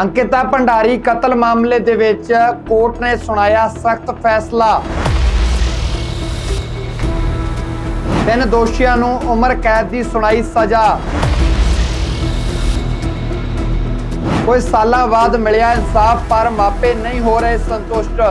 ਅੰਕਿਤਾ ਭੰਡਾਰੀ ਕਤਲ ਮਾਮਲੇ ਦੇ ਵਿੱਚ ਕੋਰਟ ਨੇ ਸੁਣਾਇਆ ਸਖਤ ਫੈਸਲਾ। ਤਿੰਨ ਦੋਸ਼ੀਆਂ ਨੂੰ ਉਮਰ ਕੈਦ ਦੀ ਸੁਣਾਈ ਸਜ਼ਾ। ਕੋਈ ਸਾਲਾਂ ਬਾਅਦ ਮਿਲਿਆ ਇਨਸਾਫ, ਪਰ ਮਾਪੇ ਨਹੀਂ ਹੋ ਰਹੇ ਸੰਤੁਸ਼ਟ।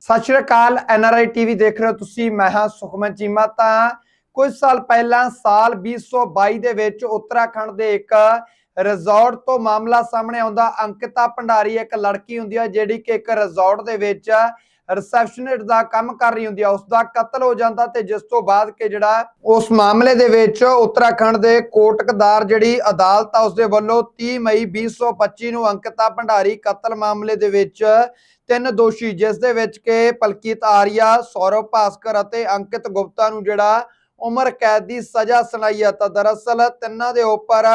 ਸਤਿ ਸ਼੍ਰੀ ਅਕਾਲ ਐਨਆਰਆਈ ਟੀਵੀ ਦੇਖ ਰਹੇ ਹੋ ਤੁਸੀਂ, ਮੈਂ ਹਾਂ ਸੁਖਮਨ ਚੀਮਾ, ਤਾਂ ਕੁਝ ਸਾਲ ਪਹਿਲਾਂ ਸਾਲ 2022 ਦੇ ਵਿੱਚ ਉੱਤਰਾਖੰਡ ਦੇ ਇੱਕ ਰਿਜ਼ੋਰਟ ਤੋਂ ਮਾਮਲਾ ਸਾਹਮਣੇ ਆਉਂਦਾ। ਅੰਕਿਤਾ ਭੰਡਾਰੀ ਇੱਕ ਲੜਕੀ ਹੁੰਦੀ ਹੈ ਜਿਹੜੀ ਕਿ ਇੱਕ ਰਿਜ਼ੋਰਟ ਦੇ ਵਿੱਚ ਰਿਸੈਪਸ਼ਨਿਸਟ ਦਾ ਕੰਮ ਕਰ ਰਹੀ ਹੁੰਦੀ ਆ। ਉਸ ਦਾ ਕਤਲ ਹੋ ਜਾਂਦਾ ਤੇ ਜਿਸ ਤੋਂ ਬਾਅਦ ਕਿ ਜਿਹੜਾ ਉਸ ਮਾਮਲੇ ਦੇ ਵਿੱਚ ਉੱਤਰਾਖੰਡ ਦੇ ਕੋਟਕਦਾਰ ਜਿਹੜੀ ਅਦਾਲਤ ਆ ਉਸ ਦੇ ਵੱਲੋਂ 30 ਮਈ 2025 ਨੂੰ ਅੰਕਿਤਾ ਭੰਡਾਰੀ ਕਤਲ ਮਾਮਲੇ ਦੇ ਵਿੱਚ ਤਿੰਨ ਦੋਸ਼ੀ, ਜਿਸ ਦੇ ਵਿੱਚ ਕਿ ਪਲਕੀਤ ਆਰੀਆ, ਸੌਰਵ ਭਾਸਕਰ ਅਤੇ ਅੰਕਿਤ ਗੁਪਤਾ ਨੂੰ ਜਿਹੜਾ ਉਮਰ ਕੈਦ ਦੀ ਸਜ਼ਾ ਸੁਣਾਈ ਹੈ ਤਾਂ ਦਰਅਸਲ ਤਿੰਨਾਂ ਦੇ ਉੱਪਰ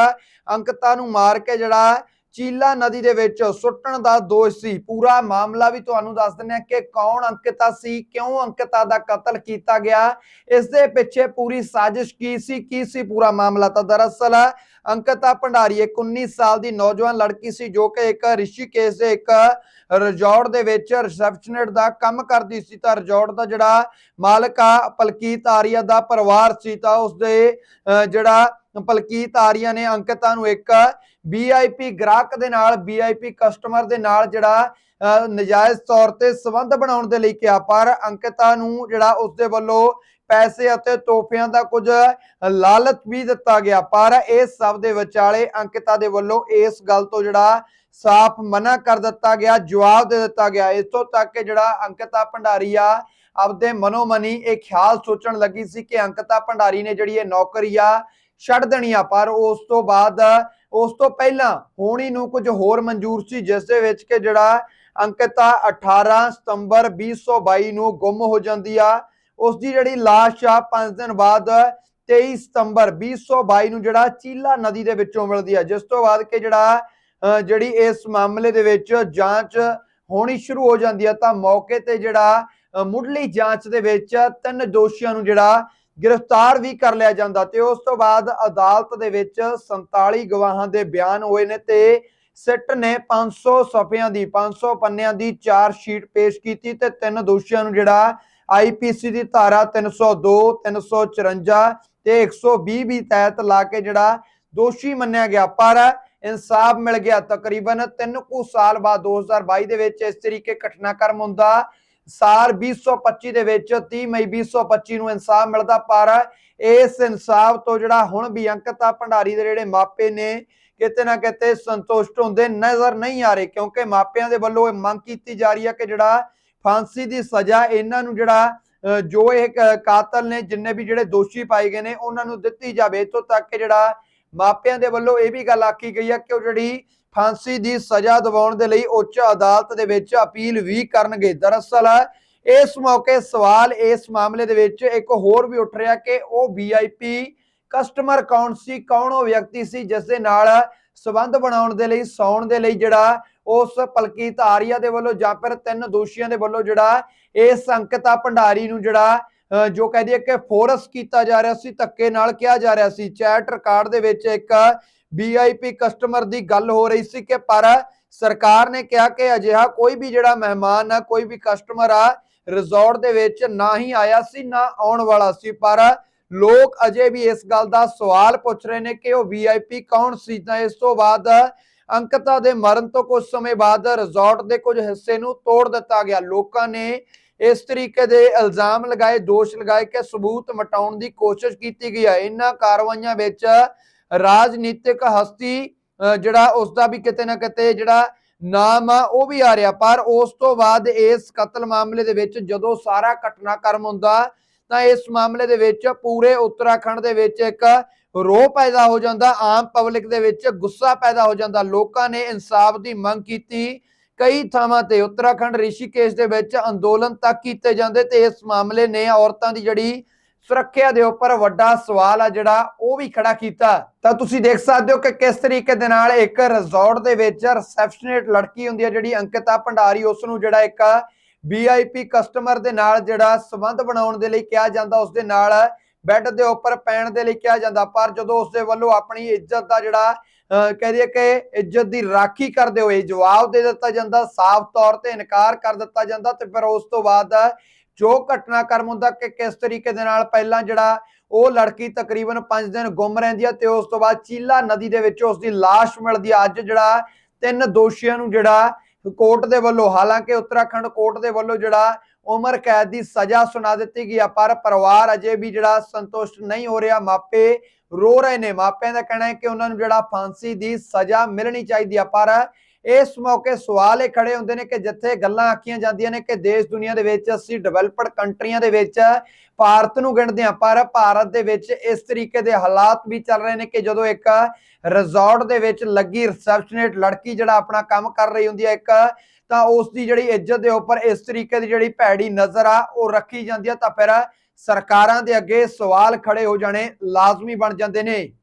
ਅੰਕਤਾ ਨੂੰ ਮਾਰ ਕੇ ਜਿਹੜਾ ਚੀਲਾ ਨਦੀ ਦੇ ਵਿੱਚ ਸੁੱਟਣ ਦਾ ਦੋਸ਼ ਸੀ। ਪੂਰਾ ਮਾਮਲਾ ਵੀ ਤੁਹਾਨੂੰ ਦੱਸ ਦਿੰਦੇ ਹਾਂ ਕਿ ਕੌਣ ਅੰਕਿਤਾ ਸੀ, ਕਿਉਂ ਅੰਕਿਤਾ ਦਾ ਕਤਲ ਕੀਤਾ ਗਿਆ, ਇਸ ਦੇ ਪਿੱਛੇ ਪੂਰੀ ਸਾਜ਼ਿਸ਼ ਕੀ ਸੀ ਕੀ ਸੀ ਪੂਰਾ ਮਾਮਲਾ ਤਾਂ ਦਰਅਸਲ ਅੰਕਿਤਾ ਭੰਡਾਰੀ ਇੱਕ 19 ਸਾਲ ਦੀ ਨੌਜਵਾਨ ਲੜਕੀ ਸੀ ਜੋ ਕਿ ਇੱਕ ਰਿਸ਼ੀਕੇਸ਼ ਦੇ ਇੱਕ ਰਿਜ਼ੋਰਟ ਦੇ ਵਿੱਚ ਰਿਸੈਪਸ਼ਨਿਸਟ ਦਾ ਕੰਮ ਕਰਦੀ ਸੀ। ਤਾਂ ਰਿਜ਼ੋਰਟ ਦਾ ਜਿਹੜਾ ਮਾਲਕ ਆ ਪਲਕੀਤ ਆਰੀਆ ਦਾ ਪਰਿਵਾਰ ਸੀ। ਤਾਂ ਉਸਦੇ ਜਿਹੜਾ ਪਲਕੀਤ ਆਰੀਆ ਨੇ ਅੰਕਿਤਾ ਨੂੰ ਇੱਕ ਵੀਆਈਪੀ ਗ੍ਰਾਹਕ ਦੇ ਨਾਲ ਵੀਆਈਪੀ ਕਸਟਮਰ ਦੇ ਨਾਲ ਜਿਹੜਾ ਅਹ, ਨਜਾਇਜ਼ ਤੌਰ ਤੇ ਸਬੰਧ ਬਣਾਉਣ ਦੇ ਲਈ ਕਿਹਾ। ਪਰ ਅੰਕਿਤਾ ਨੂੰ ਜਿਹੜਾ ਉਸ ਦੇ ਵੱਲੋਂ ਪੈਸੇ ਅਤੇ ਤੋਹਫਿਆਂ ਦਾ ਕੁਝ ਲਾਲਚ ਵੀ ਦਿੱਤਾ ਗਿਆ। ਪਰ ਇਸ ਸਭ ਦੇ ਵਿਚਾਲੇ ਅੰਕਿਤਾ ਦੇ ਵੱਲੋਂ ਇਸ ਗੱਲ ਤੋਂ ਜਿਹੜਾ ਸਾਫ਼ ਮਨਾ ਕਰ ਦਿੱਤਾ ਗਿਆ, ਜਵਾਬ ਦੇ ਦਿੱਤਾ ਗਿਆ। ਇਤੋਂ ਤੱਕ ਕਿ ਜਿਹੜਾ ਅੰਕਿਤਾ ਭੰਡਾਰੀ ਆ, ਆਪਦੇ ਮਨੋ ਇਹ ਖਿਆਲ ਸੋਚਣ ਲੱਗੀ ਸੀ ਕਿ ਅੰਕਿਤਾ ਭੰਡਾਰੀ ਨੇ ਜਿਹੜੀ ਇਹ ਨੌਕਰੀ ਆ ਛੱਡ ਦੇਣੀ ਆ। ਪਰ ਉਸ ਤੋਂ ਬਾਅਦ, ਉਸ ਤੋਂ ਪਹਿਲਾਂ ਹੋਣੀ ਨੂੰ ਕੁਝ ਹੋਰ ਮਨਜ਼ੂਰ ਸੀ, ਜਿਸ ਦੇ ਵਿੱਚ ਕਿ ਜਿਹੜਾ ਅੰਕਿਤਾ 18 ਸਤੰਬਰ 2022 ਨੂੰ ਗੁੰਮ ਹੋ ਜਾਂਦੀ ਆ। ਉਸ ਦੀ ਜਿਹੜੀ ਲਾਸ਼ ਆ 5 ਦਿਨ ਬਾਅਦ 23 ਸਤੰਬਰ 2022 ਨੂੰ ਜਿਹੜਾ ਚੀਲਾ ਨਦੀ ਦੇ ਵਿੱਚੋਂ ਮਿਲਦੀ ਹੈ ਜਿਸ ਤੋਂ ਬਾਅਦ ਕਿ ਜਿਹੜਾ ਜਿਹੜੀ ਇਸ ਮਾਮਲੇ ਦੇ ਵਿੱਚ ਜਾਂਚ ਹੋਣੀ ਸ਼ੁਰੂ ਹੋ ਜਾਂਦੀ ਹੈ ਤਾਂ ਮੌਕੇ ਤੇ ਜਿਹੜਾ ਮੁੱਢਲੀ ਜਾਂਚ ਦੇ ਵਿੱਚ ਤਿੰਨ ਦੋਸ਼ੀਆਂ ਨੂੰ ਜਿਹੜਾ ਗ੍ਰਿਫਤਾਰ ਵੀ ਕਰ ਲਿਆ ਜਾਂਦਾ ਤੇ ਉਸ ਤੋਂ ਬਾਅਦ ਅਦਾਲਤ ਦੇ ਵਿੱਚ 47 ਗਵਾਹਾਂ ਦੇ ਬਿਆਨ ਹੋਏ ਨੇ ਤੇ ਸਿੱਟ ਨੇ 500 ਸਫ਼ਿਆਂ ਦੀ 500 ਪੰਨਿਆਂ ਦੀ ਚਾਰ ਸ਼ੀਟ ਪੇਸ਼ ਕੀਤੀ ਤੇ ਤਿੰਨ ਦੋਸ਼ੀਆਂ ਨੂੰ ਜਿਹੜਾ ਆਈਪੀਸੀ ਦੀ ਧਾਰਾ 302 354 ਤੇ 120 ਵੀ ਤਹਿਤ ਲਾ ਕੇ ਜਿਹੜਾ ਦੋਸ਼ੀ ਮੰਨਿਆ ਗਿਆ। ਪਰ ਇਨਸਾਫ ਮਿਲ ਗਿਆ। ਤਕਰੀਬਨ 3 ਕੁ ਸਾਲ ਬਾਅਦ 2022 ਦੇ ਵਿੱਚ ਇਸ ਤਰੀਕੇ ਘਟਨਾਕ੍ਰਮ ਹੁੰਦਾ। ਸਾਲ 2025 ਦੇ ਵਿੱਚ 30 ਮਈ 2025 ਨੂੰ ਇਨਸਾਫ ਮਿਲਦਾ। ਪਰ ਇਸ ਇਨਸਾਫ ਤੋਂ ਜਿਹੜਾ ਹੁਣ ਵੀ ਅੰਕਿਤਾ ਭੰਡਾਰੀ ਦੇ ਜਿਹੜੇ ਮਾਪੇ ਨੇ, ਕਿਤੇ ਨਾ ਕਿਤੇ ਸੰਤੁਸ਼ਟ ਹੁੰਦੇ ਨਜ਼ਰ ਨਹੀਂ ਆ ਰਹੇ। ਕਿਉਂਕਿ ਮਾਪਿਆਂ ਦੇ ਵੱਲੋਂ ਇਹ ਮੰਗ ਕੀਤੀ ਜਾ ਰਹੀ ਹੈ ਕਿ ਜਿਹੜਾ ਫਾਂਸੀ ਦੀ ਸਜ਼ਾ ਇਹਨਾਂ ਨੂੰ ਜਿਹੜਾ ਜੋ ਇਹ ਕ- ਕਾਤਲ ਨੇ, ਜਿੰਨੇ ਵੀ ਜਿਹੜੇ ਦੋਸ਼ੀ ਪਾਏ ਗਏ ਨੇ, ਉਹਨਾਂ ਨੂੰ ਦਿੱਤੀ ਜਾਵੇ। ਇਤੋਂ ਤੱਕ ਕਿ ਜਿਹੜਾ ਮਾਪਿਆਂ ਦੇ ਵੱਲੋਂ ਇਹ ਵੀ ਗੱਲ ਆਖੀ ਗਈ ਹੈ ਕਿ ਉਹ ਜਿਹੜੀ ਫਾਂਸੀ ਦੀ ਸਜ਼ਾ ਦਿਵਾਉਣ ਦੇ ਲਈ ਉੱਚ ਅਦਾਲਤ ਦੇ ਵਿੱਚ ਅਪੀਲ ਵੀ ਕਰਨਗੇ। ਦਰਅਸਲ, ਇਸ ਮੌਕੇ ਸਵਾਲ ਇਸ ਮਾਮਲੇ ਦੇ ਵਿੱਚ ਇੱਕ ਹੋਰ ਵੀ ਉੱਠ ਰਿਹਾ ਕਿ ਉਹ ਵੀਆਈਪੀ ਕਸਟਮਰ ਕੌਣ ਸੀ, ਕੌਣ ਉਹ ਵਿਅਕਤੀ ਸੀ, ਜਿਸ ਦੇ ਨਾਲ ਸਬੰਧ ਬਣਾਉਣ ਦੇ ਲਈ, ਸੌਣ ਦੇ ਲਈ ਜਿਹੜਾ ਉਸ ਪਲਕੀਤ ਆਰੀਆ ਦੇ ਵੱਲੋਂ ਜਾਂ ਫਿਰ ਤਿੰਨ ਦੋਸ਼ੀਆਂ ਦੇ ਵੱਲੋਂ ਜਿਹੜਾ ਇਸ ਅੰਕਿਤਾ ਭੰਡਾਰੀ ਨੂੰ ਜਿਹੜਾ ਜੋ ਕਹਿ ਦਈਏ ਕਿ ਫੋਰਸ ਕੀਤਾ ਜਾ ਰਿਹਾ ਸੀ, ਧੱਕੇ ਨਾਲ ਕਿਹਾ ਜਾ ਰਿਹਾ ਸੀ। ਚੈਟ ਰਿਕਾਰਡ ਦੇ ਵਿੱਚ ਇੱਕ ਵੀਆਈਪੀ ਕਸਟਮਰ ਦੀ ਗੱਲ ਹੋ ਰਹੀ ਸੀ ਕਿ ਪਰ ਸਰਕਾਰ ਨੇ ਕਿਹਾ ਕਿ ਅਜਿਹਾ ਕੋਈ ਵੀ ਜਿਹੜਾ ਮਹਿਮਾਨ ਆ, ਕੋਈ ਵੀ ਕਸਟਮਰ ਆ ਰਿਜ਼ੋਰਟ ਦੇ ਵਿੱਚ ਨਾ ਹੀ ਆਇਆ ਸੀ, ਨਾ ਆਉਣ ਵਾਲਾ ਸੀ। ਪਰ ਲੋਕ ਅਜੇ ਵੀ ਇਸ ਗੱਲ ਦਾ ਸਵਾਲ ਪੁੱਛ ਰਹੇ ਨੇ ਕਿ ਉਹ ਵੀਆਈਪੀ ਕੌਣ ਸੀ? ਤਾਂ ਇਸ ਤੋਂ ਬਾਅਦ ਅੰਕਿਤਾ ਦੇ ਮਰਨ ਤੋਂ ਕੁਝ ਸਮੇਂ ਬਾਅਦ ਰਿਜ਼ੋਰਟ ਦੇ ਕੁਝ ਹਿੱਸੇ ਨੂੰ ਤੋੜ ਦਿੱਤਾ ਗਿਆ। ਲੋਕਾਂ ਨੇ ਇਸ ਤਰੀਕੇ ਦੇ ਇਲਜ਼ਾਮ ਲਗਾਏ, ਦੋਸ਼ ਲਗਾਏ ਕਿ ਸਬੂਤ ਮਟਾਉਣ ਦੀ ਕੋਸ਼ਿਸ਼ ਕੀਤੀ ਗਈ ਹੈ। ਇਹਨਾਂ ਕਾਰਵਾਈਆਂ ਵਿੱਚ ਰਾਜਨੀਤਿਕ ਹਸਤੀ ਜਿਹੜਾ ਉਸ ਦਾ ਵੀ ਕਿਤੇ ਨਾ ਕਿਤੇ ਜਿਹੜਾ ਨਾਮ ਆ, ਉਹ ਵੀ ਆ ਰਿਹਾ। ਪਰ ਉਸ ਤੋਂ ਬਾਅਦ ਇਸ ਕਤਲ ਮਾਮਲੇ ਦੇ ਵਿੱਚ ਜਦੋਂ ਸਾਰਾ ਘਟਨਾਕ੍ਰਮ ਹੁੰਦਾ, ਤਾਂ ਇਸ ਮਾਮਲੇ ਦੇ ਵਿੱਚ ਪੂਰੇ ਉੱਤਰਾਖੰਡ ਦੇ ਵਿੱਚ ਇੱਕ ਰੋਹ ਪੈਦਾ ਹੋ ਜਾਂਦਾ, ਆਮ ਪਬਲਿਕ ਦੇ ਵਿੱਚ ਗੁੱਸਾ ਪੈਦਾ ਹੋ ਜਾਂਦਾ। ਲੋਕਾਂ ਨੇ ਇਨਸਾਫ ਦੀ ਮੰਗ ਕੀਤੀ। ਕਈ ਥਾਵਾਂ ਤੇ ਉੱਤਰਾਖੰਡ ਰਿਸ਼ੀਕੇਸ਼ ਦੇ ਵਿੱਚ ਅੰਦੋਲਨ ਤੱਕ ਕੀਤੇ ਜਾਂਦੇ ਤੇ ਇਸ ਮਾਮਲੇ ਨੇ ਔਰਤਾਂ ਦੀ ਜਿਹੜੀ ਸੁਰੱਖਿਆ ਦੇ ਉੱਪਰ ਵੱਡਾ ਸਵਾਲ ਆ ਜਿਹੜਾ ਉਹ ਵੀ ਖੜਾ ਕੀਤਾ। ਤਾਂ ਤੁਸੀਂ ਦੇਖ ਸਕਦੇ ਹੋ ਕਿ ਕਿਸ ਤਰੀਕੇ ਦੇ ਨਾਲ ਇੱਕ ਰਿਜ਼ੋਰਟ ਦੇ ਵਿੱਚ ਰਿਸੈਪਸ਼ਨਿਸਟ ਲੜਕੀ ਹੁੰਦੀ ਹੈ ਜਿਹੜੀ ਅੰਕਿਤਾ ਭੰਡਾਰੀ, ਉਸ ਨੂੰ ਜਿਹੜਾ ਇੱਕ ਵੀਆਈਪੀ ਕਸਟਮਰ ਦੇ ਨਾਲ ਜਿਹੜਾ ਸਬੰਧ ਬਣਾਉਣ ਦੇ ਲਈ ਕਿਹਾ ਜਾਂਦਾ, ਉਸ ਦੇ ਨਾਲ ਬੈੱਡ ਦੇ ਉੱਪਰ ਪੈਣ ਦੇ ਲਈ ਕਿਹਾ ਜਾਂਦਾ, ਪਰ ਜਦੋਂ ਉਸ ਦੇ ਵੱਲੋਂ ਆਪਣੀ ਇੱਜ਼ਤ ਦਾ ਜਿਹੜਾ ਕਹਿ ਦਈਏ ਕਿ ਇੱਜ਼ਤ ਦੀ ਰਾਖੀ ਕਰਦੇ ਹੋਏ ਜਵਾਬ ਦੇ ਦਿੱਤਾ ਜਾਂਦਾ, ਸਾਫ਼ ਤੌਰ ਤੇ ਇਨਕਾਰ ਕਰ ਦਿੱਤਾ ਜਾਂਦਾ ਤੇ ਫਿਰ ਉਸ ਤੋਂ ਬਾਅਦ ਜੋ ਘਟਨਾਕ੍ਰਮ ਹੁੰਦਾ ਕਿ ਕਿਸ ਤਰੀਕੇ ਦੇ ਨਾਲ ਪਹਿਲਾਂ ਜਿਹੜਾ ਉਹ ਲੜਕੀ ਤਕਰੀਬਨ 5 ਦਿਨ ਗੁੰਮ ਰਹਿੰਦੀ ਹੈ ਤੇ ਉਸ ਤੋਂ ਬਾਅਦ ਚੀਲਾ ਨਦੀ ਦੇ ਵਿੱਚ ਉਸ ਦੀ ਲਾਸ਼ ਮਿਲਦੀ ਹੈ ਅੱਜ ਜਿਹੜਾ ਤਿੰਨ ਦੋਸ਼ੀਆਂ ਨੂੰ ਜਿਹੜਾ ਕੋਰਟ ਦੇ ਵੱਲੋਂ, ਹਾਲਾਂਕਿ ਉੱਤਰਾਖੰਡ ਕੋਰਟ ਦੇ ਵੱਲੋਂ ਜਿਹੜਾ ਉਮਰ ਕੈਦ ਦੀ ਸਜ਼ਾ ਸੁਣਾ ਦਿੱਤੀ ਗਈ ਆ, ਪਰ ਪਰਿਵਾਰ ਅਜੇ ਵੀ ਜਿਹੜਾ ਸੰਤੁਸ਼ਟ ਨਹੀਂ ਹੋ ਰਿਹਾ। ਮਾਪੇ ਰੋ ਰਹੇ ਨੇ। ਮਾਪਿਆਂ ਦਾ ਕਹਿਣਾ ਹੈ ਕਿ ਉਹਨਾਂ ਨੂੰ ਜਿਹੜਾ ਫਾਂਸੀ ਦੀ ਸਜ਼ਾ ਮਿਲਣੀ ਚਾਹੀਦੀ ਆ, ਪਰ ਇਸ ਮੌਕੇ ਸਵਾਲ ਇਹ ਖੜੇ ਹੁੰਦੇ ਨੇ ਕਿ ਜਿੱਥੇ ਗੱਲਾਂ ਆਖੀਆਂ ਜਾਂਦੀਆਂ ਨੇ ਕਿ ਦੇਸ਼ ਦੁਨੀਆ ਦੇ ਵਿੱਚ ਅਸੀਂ ਡਿਵੈਲਪਡ ਕੰਟਰੀਆਂ ਦੇ ਵਿੱਚ ਭਾਰਤ ਨੂੰ ਗਿਣਦੇ ਹਾਂ, ਪਰ ਭਾਰਤ ਦੇ ਵਿੱਚ ਇਸ ਤਰੀਕੇ ਦੇ ਹਾਲਾਤ ਵੀ ਚੱਲ ਰਹੇ ਨੇ ਕਿ ਜਦੋਂ ਇੱਕ ਰਿਜ਼ੋਰਟ ਦੇ ਵਿੱਚ ਲੱਗੀ ਰਿਸੈਪਸ਼ਨਿਸਟ ਲੜਕੀ ਜਿਹੜਾ ਆਪਣਾ ਕੰਮ ਕਰ ਰਹੀ ਹੁੰਦੀ ਹੈ ਇੱਕ, ਤਾਂ ਉਸ ਦੀ ਜਿਹੜੀ ਇੱਜ਼ਤ ਦੇ ਉੱਪਰ ਇਸ ਤਰੀਕੇ ਦੀ ਜਿਹੜੀ ਭੈੜੀ ਨਜ਼ਰ ਆ ਉਹ ਰੱਖੀ ਜਾਂਦੀ ਆ, ਤਾਂ ਫਿਰ ਸਰਕਾਰਾਂ ਦੇ ਅੱਗੇ ਸਵਾਲ ਖੜੇ ਹੋ ਜਾਣੇ ਲਾਜ਼ਮੀ ਬਣ ਜਾਂਦੇ ਨੇ।